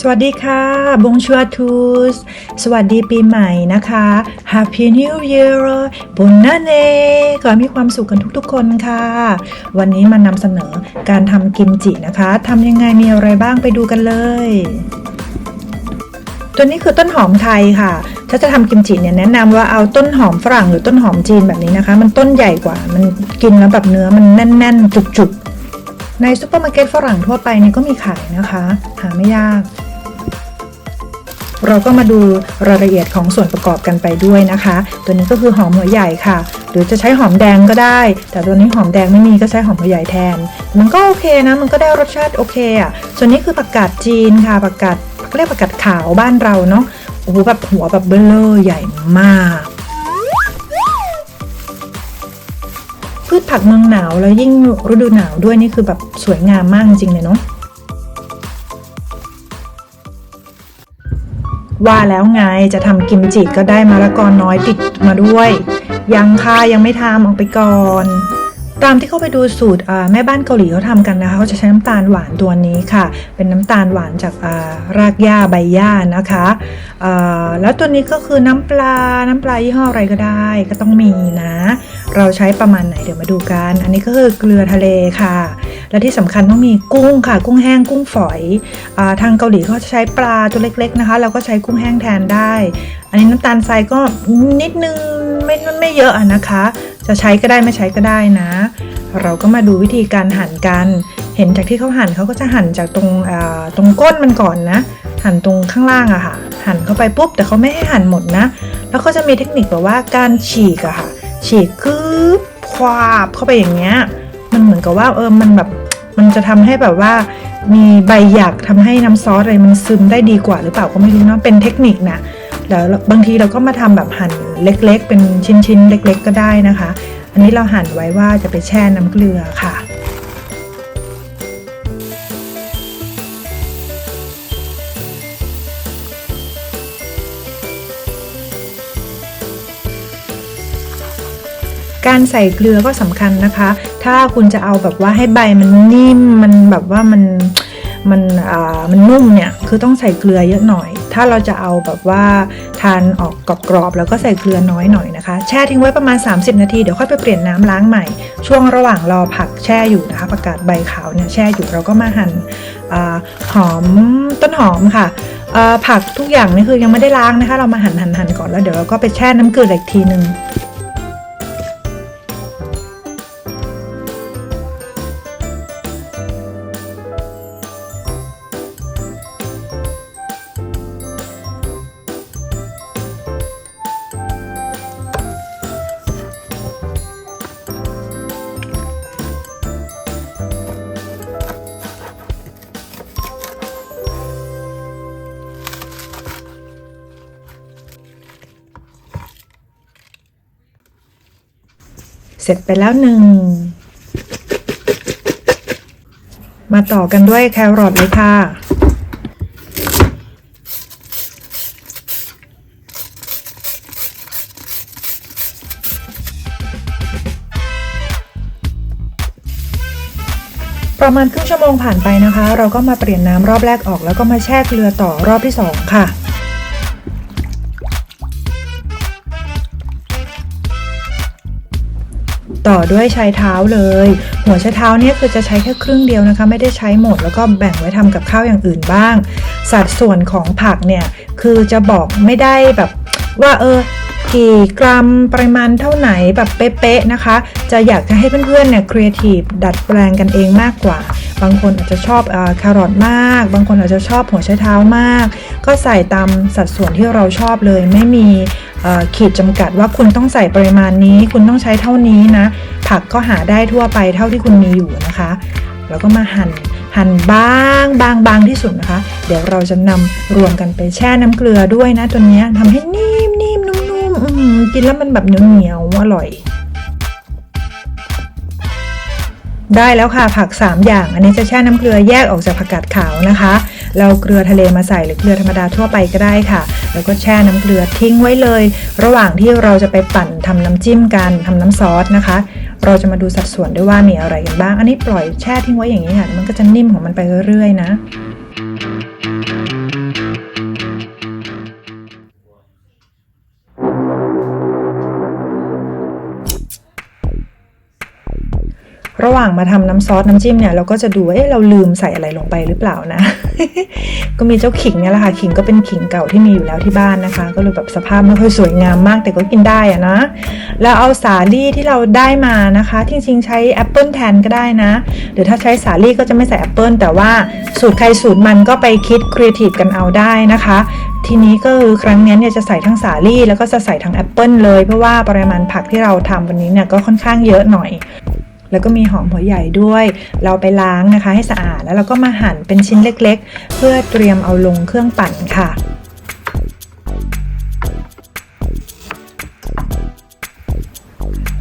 สวัสดีค่ะบงชัวทูสสวัสดีปีใหม่นะคะ Happy New Year บุญนาเนขอให้มีความสุขกันทุกๆคนค่ะ วันนี้มานำเสนอการทำกิมจินะคะทำยังไงมีอะไรบ้างไปดูกันเลย ตัวนี้คือต้นหอมไทยค่ะ ถ้าจะทำกิมจิเนี่ยแนะนำว่าเอาต้นหอมฝรั่งหรือต้นหอมจีนแบบนี้นะคะ มันต้นใหญ่กว่า มันกินแล้วแบบเนื้อมันแน่น ๆ จุกๆในซูเปอร์มาร์เก็ตฝรั่งทั่วไปเนี่ยก็มีขายนะคะ หาไม่ยาก เราก็มาดูรายละเอียดของส่วนประกอบกันไปด้วยนะคะ ตัวนี้ก็คือหอมหัวใหญ่ค่ะ หรือจะใช้หอมแดงก็ได้ แต่ตัวนี้หอมแดงไม่มีก็ใช้หอมหัวใหญ่แทน มันก็โอเคนะมันก็ได้รสชาติโอเคอะส่วนนี้คือผักกาดจีนค่ะผักกาดเขาเรียกผักกาดขาวบ้านเราเนาะโอ้โหแบบหัวแบบเบลเลอร์ใหญ่มากพืชผักเมืองหนาวแล้วยิ่งฤดูหนาวด้วยนี่คือแบบสวยงามมากจริงเลยเนาะ ว่าแล้วไงจะทำกิมจิก็ได้มะละกอน้อยติดมาด้วย ยังค่ะยังไม่ทำออกไปก่อน ตามที่เข้าไปดูสูตรแม่บ้านเกาหลีเขาทำกันนะคะเขาจะใช้น้ำตาลหวานตัวนี้ค่ะ เป็นน้ำตาลหวานจากรากหญ้าใบหญ้านะคะแล้วตัวนี้ก็คือน้ำปลาน้ำปลายี่ห้ออะไรก็ได้ก็ต้องมีนะ เราใช้ประมาณไหนเดี๋ยวมาดูกัน อันนี้ก็คือเกลือทะเลค่ะ และที่สำคัญต้องมีกุ้งค่ะ กุ้งแห้งกุ้งฝอยอทางเกาหลีเขาใช้ปลาตัวเล็ก ๆนะคะ เราก็ใช้กุ้งแห้งแทนได้ อันนี้น้ำตาลทรายก็นิดนึงไม่ไม่เยอะอะนะคะ จะใช้ก็ได้ไม่ใช้ก็ได้นะ เราก็มาดูวิธีการหั่นกัน เห็นจากที่เขาหั่นเขาก็จะหั่นจากตรงตรงก้นมันก่อนนะ หั่นตรงข้างล่างอะค่ะ หั่นเข้าไปปุ๊บแต่เขาไม่ให้หั่นหมดนะ แล้วก็จะมีเทคนิคแบบว่าการฉีกอะค่ะ ฉีกคืบควาบเข้าไปอย่างเงี้ย มันเหมือนกับว่าเออมันแบบมันจะทำให้แบบว่ามีใบหยักทำให้น้ำซอสอะไรมันซึมได้ดีกว่าหรือเปล่าก็ไม่รู้เนาะเป็นเทคนิคนะแล้วบางทีเราก็มาทำแบบหั่นเล็ก ๆ เป็นชิ้นๆเล็ก ๆ ก็ได้นะคะ อันนี้เราหั่นไว้ว่าจะไปแช่น้ำเกลือค่ะ การใส่เกลือก็สำคัญนะคะ ถ้าคุณจะเอาแบบว่าให้ใบมันนิ่มมันแบบว่ามันมันอ่ามันนุ่มเนี่ยคือต้องใส่เกลือเยอะหน่อย ถ้าเราจะเอาแบบว่าทานออกกรอบๆแล้วก็ใส่เกลือน้อยหน่อยนะคะ แช่ทิ้งไว้ประมาณ 30 นาทีเดี๋ยวค่อยไปเปลี่ยนน้ำล้างใหม่ ช่วงระหว่างรอผักแช่อยู่นะคะผักกาดใบขาวเนี่ยแช่อยู่เราก็มาหั่นหอมต้นหอมค่ะผักทุกอย่างนี่คือยังไม่ได้ล้างนะคะ เรามาหั่นหั่นหั่นก่อนแล้วเดี๋ยวเราก็ไปแช่น้ำเกลืออีกทีหนึ่ง เสร็จไปแล้วหนึ่ง มาต่อกันด้วยแครอทเลยค่ะ ประมาณครึ่งชั่วโมงผ่านไปนะคะ เราก็มาเปลี่ยนน้ำรอบแรกออก แล้วก็มาแช่เกลือต่อรอบที่2ค่ะ ต่อด้วยใชายเท้าเลย หัวใชายเท้าเนี่ยคือจะใช้แค่ครึ่งเดียวนะคะ ไม่ได้ใช้หมดแล้วก็แบ่งไว้ทำกับข้าวอย่างอื่นบ้าง สัดส่วนของผักเนี่ยคือจะบอกไม่ได้แบบว่าเออกี่กรัมปริมาณเท่าไหนแบบเป๊ะๆนะคะ จะอยากจะให้เพื่อนๆเนี่ยครีเอทีฟดัดแปลงกันเองมากกว่า บางคนอาจจะชอบอาแครอทมาก บางคนอาจจะชอบหัวไชเท้ามาก ก็ใส่ตามสัดส่วนที่เราชอบเลยไม่มี ขีดจำกัดว่าคุณต้องใส่ปริมาณนี้ คุณต้องใช้เท่านี้นะ ผักก็หาได้ทั่วไปเท่าที่คุณมีอยู่นะคะ แล้วก็มาหั่นหั่นบางบางบางที่สุดนะคะ เดี๋ยวเราจะนำรวมกันไปแช่น้ำเกลือด้วยนะตัวนี้ยทำให้นิ่มนิ่มนุ่มนุ่มๆอื้อหือกินแล้วมันแบบเหนียวเหนียวๆอร่อย ได้แล้วค่ะผัก 3 อย่าง อันนี้จะแช่น้ำเกลือแยกออกจากผักกาดขาวนะคะ เราเกลือทะเลมาใส่หรือเกลือธรรมดาทั่วไปก็ได้ค่ะ แล้วก็แช่น้ำเกลือทิ้งไว้เลย ระหว่างที่เราจะไปปั่นทำน้ำจิ้มกันทำน้ำซอสนะคะ เราจะมาดูสัดส่วนด้วยว่ามีอะไรกันบ้าง อันนี้ปล่อยแช่ทิ้งไว้อย่างนี้ค่ะ มันก็จะนิ่มของมันไปเรื่อยๆนะระหว่างมาทำน้ำซอสน้ำจิ้มเนี่ยเราก็จะดูเอ๊ะเราลืมใส่อะไรลงไปหรือเปล่านะ ก็มีเจ้าขิงเนี่ยแหละค่ะ ขิงก็เป็นขิงเก่าที่มีอยู่แล้วที่บ้านนะคะ ก็เลยแบบสภาพไม่ค่อยสวยงามมากแต่ก็กินได้อะนะ แล้วเอาสาลี่ที่เราได้มานะคะ จริงๆใช้แอปเปิลแทนก็ได้นะ หรือถ้าใช้สาลี่ก็จะไม่ใส่แอปเปิลแต่ว่าสูตรใครสูตรมันก็ไปคิดครีเอทีฟกันเอาได้นะคะ ทีนี้ก็คือครั้งนี้เนี่ยจะใส่ทั้งสาลี่แล้วก็จะใส่ทั้งแอปเปิลเลยเพราะว่าปริมาณผักที่เราทำวันนี้เนี่ยก็ค่อนข้างเยอะหน่อย แล้วก็มีหอมหัวใหญ่ด้วย เราไปล้างนะคะให้สะอาดแล้วเราก็มาหั่นเป็นชิ้นเล็กๆ เพื่อเตรียมเอาลงเครื่องปั่นค่ะ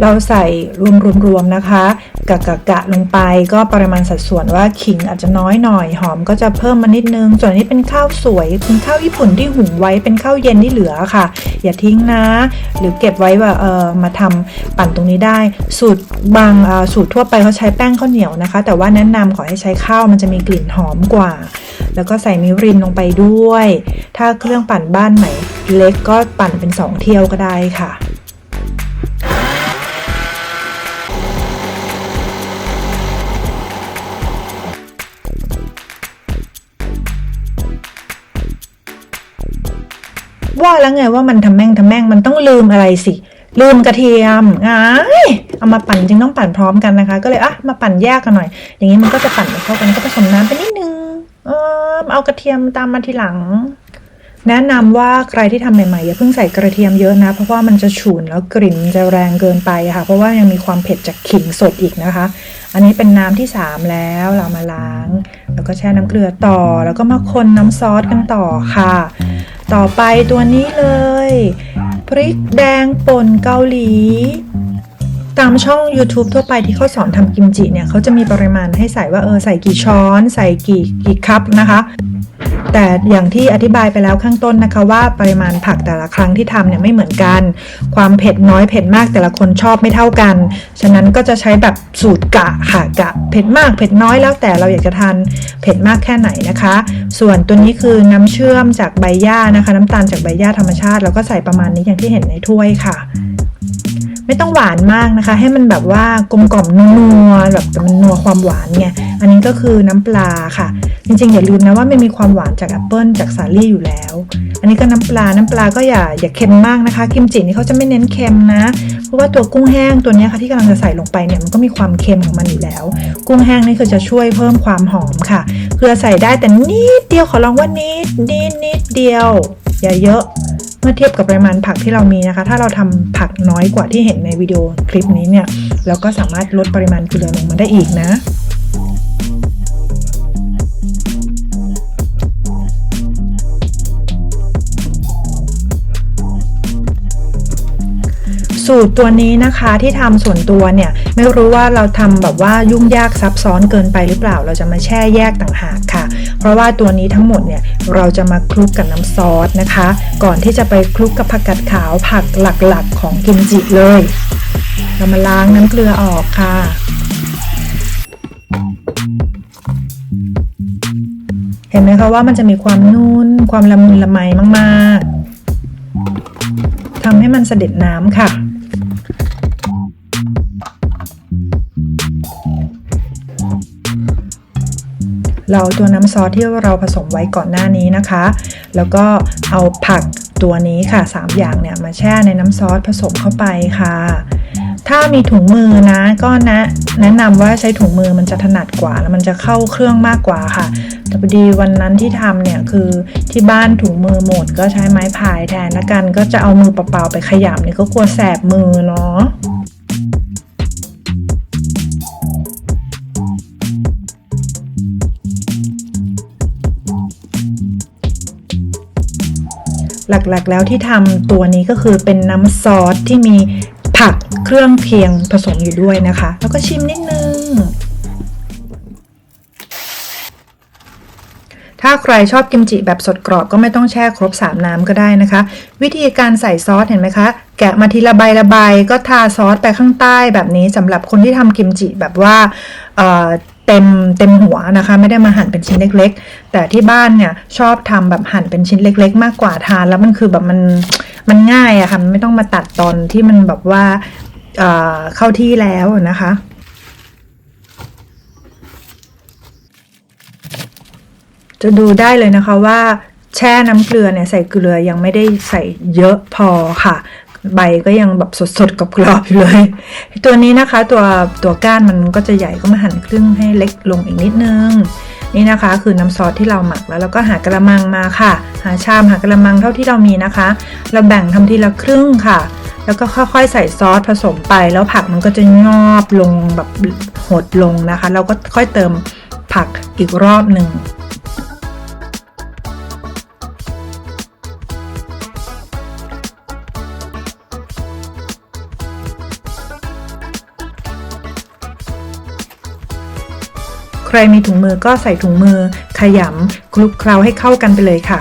เราใส่รวมๆนะคะ กะกะกะลงไป ก็ปริมาณสัดส่วนว่าขิงอาจจะน้อยหน่อย หอมก็จะเพิ่มมานิดนึง ส่วนนี้เป็นข้าวสวยเป็นข้าวญี่ปุ่นที่หุงไว้เป็นข้าวเย็นที่เหลือค่ะ อย่าทิ้งนะ หรือเก็บไว้ว่าเออมาทำปั่นตรงนี้ได้ สูตรบางสูตรทั่วไปเขาใช้แป้งข้าวเหนียวนะคะ แต่ว่าแนะนำขอให้ใช้ข้าวมันจะมีกลิ่นหอมกว่า แล้วก็ใส่มิรินลงไปด้วย ถ้าเครื่องปั่นบ้านไหนเล็กก็ปั่นเป็นสองเที่ยวก็ได้ค่ะ ว่าแล้วไงว่ามันทำแม่งทำแม่งมันต้องลืมอะไรสิ ลืมกระเทียมอ้ายเอามาปั่นจริงต้องปั่นพร้อมกันนะคะ ก็เลยอะมาปั่นแยกกันหน่อย อย่างนี้มันก็จะปั่นเข้ากันก็ผสมน้ำไปนิดนึงเออเอากระเทียมตามมาทีหลัง แนะนำว่าใครที่ทำใหม่ๆอย่าเพิ่งใส่กระเทียมเยอะนะ เพราะว่ามันจะฉุนแล้วกลิ่นจะแรงเกินไปค่ะ เพราะว่ายังมีความเผ็ดจากขิงสดอีกนะคะ อันนี้เป็นน้ำที่ 3 แล้วเรามาล้าง แล้วก็แช่น้ำเกลือต่อ แล้วก็มาคนน้ำซอสกันต่อค่ะ ต่อไปตัวนี้เลย พริกแดงป่นเกาหลี ตามช่อง YouTube ทั่วไปที่เขาสอนทำกิมจิเนี่ยเขาจะมีปริมาณให้ใส่ว่าเออใส่กี่ช้อน ใส่กี่กี่คัพนะคะ แต่อย่างที่อธิบายไปแล้วข้างต้นนะคะว่าปริมาณผักแต่ละครั้งที่ทำเนี่ยไม่เหมือนกัน ความเผ็ดน้อยเผ็ดมากแต่ละคนชอบไม่เท่ากัน ฉะนั้นก็จะใช้แบบสูตรกะค่ะกะ เผ็ดมากเผ็ดน้อยแล้วแต่เราอยากจะทานเผ็ดมากแค่ไหนนะคะ ส่วนตัวนี้คือน้ำเชื่อมจากใบหญ้านะคะ น้ำตาลจากใบหญ้าธรรมชาติ แล้วก็ใส่ประมาณนี้อย่างที่เห็นในถ้วยค่ะ ไม่ต้องหวานมากนะคะ ให้มันแบบว่ากลมกล่อมนัวๆแบบแต่มันนัวความหวานไงอันนี้ก็คือน้ำปลาค่ะ จริงๆ อย่าลืมนะว่าไม่มีความหวานจากแอปเปิลจากสาลี่อยู่แล้ว อันนี้ก็น้ำปลาน้ำปลาก็อย่าอย่าเค็มมากนะคะกิมจินี่เขาจะไม่เน้นเค็มนะ เพราะว่าตัวกุ้งแห้งตัวเนี้ยค่ะที่กำลังจะใส่ลงไปเนี่ยมันก็มีความเค็มของมันอยู่แล้ว กุ้งแห้งนี่คือจะช่วยเพิ่มความหอมค่ะเกลือใส่ได้แต่นิดเดียวขอลองว่านิดนิดนิดเดียว อย่าเยอะ เมื่อเทียบกับปริมาณผักที่เรามีนะคะ ถ้าเราทำผักน้อยกว่าที่เห็นในวิดีโอคลิปนี้เนี่ย เราก็สามารถลดปริมาณเกลือลงมาได้อีกนะ สูตรตัวนี้นะคะที่ทำส่วนตัวเนี่ยไม่รู้ว่าเราทำแบบว่ายุ่งยากซับซ้อนเกินไปหรือเปล่า เราจะมาแช่แยกต่างหากค่ะ เพราะว่าตัวนี้ทั้งหมดเนี่ยเราจะมาคลุกกับน้ำซอสนะคะ ก่อนที่จะไปคลุกกับผักกาดขาวผักหลักๆของกิมจิเลย เรามาล้างน้ำเกลือออกค่ะเห็นไหมคะว่ามันจะมีความนุ่นความละมุนละไมมาก ๆทำให้มันเสด็จน้ำค่ะ เราตัวน้ำซอสที่เราผสมไว้ก่อนหน้านี้นะคะ แล้วก็เอาผักตัวนี้ค่ะ 3 อย่างเนี่ยมาแช่ในน้ำซอสผสมเข้าไปค่ะ ถ้ามีถุงมือนะก็นะแนะนำว่าใช้ถุงมือมันจะถนัดกว่า แล้วมันจะเข้าเครื่องมากกว่าค่ะ แต่พอดีวันนั้นที่ทำเนี่ยคือที่บ้านถุงมือหมดก็ใช้ไม้พายแทนละกัน ก็จะเอามือเปล่าๆไปขยำเนี่ยก็กลัวแสบมือเนาะ หลักๆแล้วที่ทำตัวนี้ก็คือเป็นน้ำซอสที่มีผักเครื่องเคียงผสมอยู่ด้วยนะคะ แล้วก็ชิมนิดนึง ถ้าใครชอบกิมจิแบบสดกรอบก็ไม่ต้องแช่ครบ 3 น้ำก็ได้นะคะ วิธีการใส่ซอสเห็นไหมคะ แกะมาทีละใบละใบก็ทาซอสไปข้างใต้แบบนี้สำหรับคนที่ทำกิมจิแบบว่า เต็มเต็มหัวนะคะ ไม่ได้มาหั่นเป็นชิ้นเล็ก ๆ แต่ที่บ้านเนี่ยชอบทำแบบหั่นเป็นชิ้นเล็ก ๆ มากกว่าทาน แล้วมันคือแบบมันมันง่ายอะค่ะไม่ต้องมาตัดตอนที่มันแบบว่าเเข้าที่แล้วนะคะจะดูได้เลยนะคะว่าแช่น้ำเกลือเนี่ยใส่เกลือยังไม่ได้ใส่เยอะพอค่ะ ใบก็ยังแบบสดๆกับกรอบๆอยู่เลย ตัวนี้นะคะตัวตัวก้านมันก็จะใหญ่ก็มาหั่นครึ่งให้เล็กลงอีกนิดนึง นี่นะคะคือน้ำซอสที่เราหมักแล้วเราก็หากระมังมาค่ะ หาชามหากระมังเท่าที่เรามีนะคะ เราแบ่งทำทีละครึ่งค่ะ แล้วก็ค่อยๆใส่ซอสผสมไป แล้วผักมันก็จะงอบลงแบบหดลงนะคะ เราก็ค่อยเติมผักอีกรอบหนึ่ง ใครมีถุงมือก็ใส่ถุงมือ ขยำคลุกเคล้าให้เข้ากันไปเลยค่ะ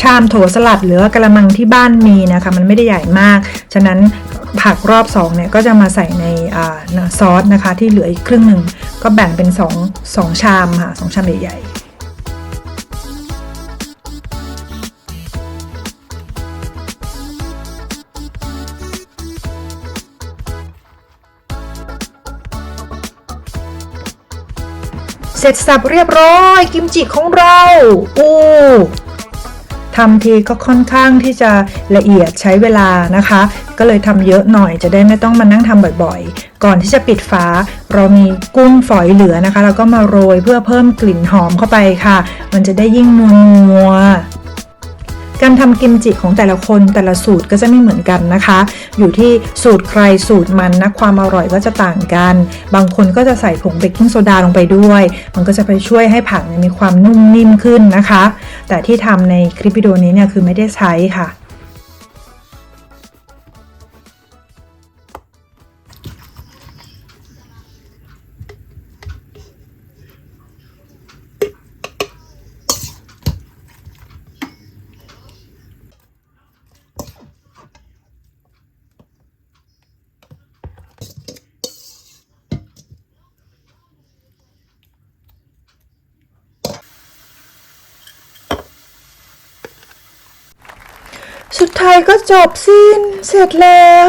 ชามโถสลัดหรือว่ากระมังที่บ้านมีนะคะ มันไม่ได้ใหญ่มาก ฉะนั้นผักรอบสองเนี่ยก็จะมาใส่ในอซอสนะคะ ที่เหลืออีกครึ่งหนึ่ง ก็แบ่งเป็นสองสองชามค่ะสองชามใหญ่ๆเสร็จสับเรียบร้อยกิมจิของเราอู้ ทำทีก็ค่อนข้างที่จะละเอียดใช้เวลานะคะ ก็เลยทำเยอะหน่อยจะได้ไม่ต้องมานั่งทำบ่อยๆ ก่อนที่จะปิดฝาเรามีกุ้งฝอยเหลือนะคะ แล้วก็มาโรยเพื่อเพิ่มกลิ่นหอมเข้าไปค่ะ มันจะได้ยิ่งนัว การทำกิมจิของแต่ละคนแต่ละสูตรก็จะไม่เหมือนกันนะคะ อยู่ที่สูตรใครสูตรมันนะความอร่อยก็จะต่างกัน บางคนก็จะใส่ผงเบกกิ้งโซดาลงไปด้วย มันก็จะไปช่วยให้ผักมีความนุ่มนิ่มขึ้นนะคะ แต่ที่ทำในคลิปวิดีโอนี้เนี่ยคือไม่ได้ใช้ค่ะ สุดท้ายก็จบสิ้นเสร็จแล้ว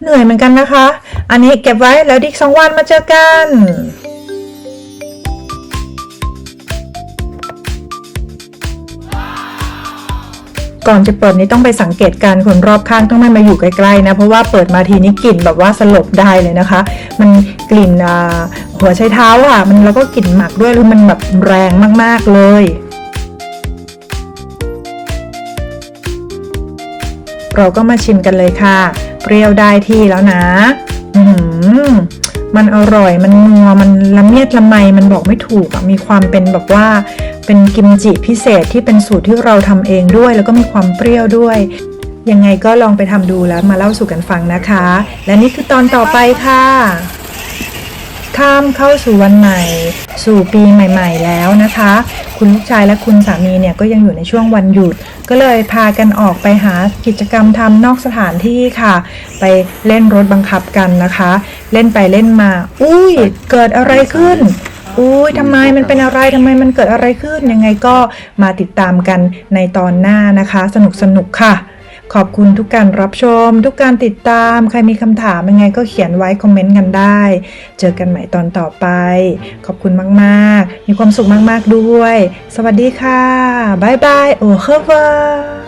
เหนื่อยเหมือนกันนะคะ อันนี้เก็บไว้แล้วดิกสองวันมาเจอกันก่อนจะเปิดนี้ต้องไปสังเกตการคนรอบข้างต้องไม่มาอยู่ใกล้ๆนะ เพราะว่าเปิดมาทีนี้กลิ่นแบบว่าสลบได้เลยนะคะ มันกลิ่นหัวไชเท้าอะ มันแล้วก็กลิ่นหมักด้วยคือมันแบบแรงมากๆเลย เราก็มาชิมกันเลยค่ะ เปรี้ยวได้ที่แล้วนะ อืมมันอร่อย มันนัว มันละเมียดละไม มันบอกไม่ถูกอะมีความเป็นแบบว่า เป็นกิมจิพิเศษที่เป็นสูตรที่เราทำเองด้วย แล้วก็มีความเปรี้ยวด้วย ยังไงก็ลองไปทำดูแล้วมาเล่าสู่กันฟังนะคะ และนี่คือตอนต่อไปค่ะ ข้ามเข้าสู่วันใหม่ สู่ปีใหม่ ๆ แล้วนะคะ คุณลูกชายและคุณสามีเนี่ยก็ยังอยู่ในช่วงวันหยุด ก็เลยพากันออกไปหากิจกรรมทำนอกสถานที่ค่ะ ไปเล่นรถบังคับกันนะคะ เล่นไปเล่นมา อุ้ยเกิดอะไรขึ้นอุ้ยทำไมมันเป็นอะไรทำไมมันเกิดอะไรขึ้นยังไงก็มาติดตามกันในตอนหน้านะคะ สนุกสนุกค่ะ ขอบคุณทุกการรับชม ทุกการติดตาม ใครมีคำถามยังไงก็เขียนไว้คอมเมนต์กันได้ เจอกันใหม่ตอนต่อไป ขอบคุณมากๆ มีความสุขมากๆด้วย สวัสดีค่ะ บ๊ายบาย โอเคเวอร์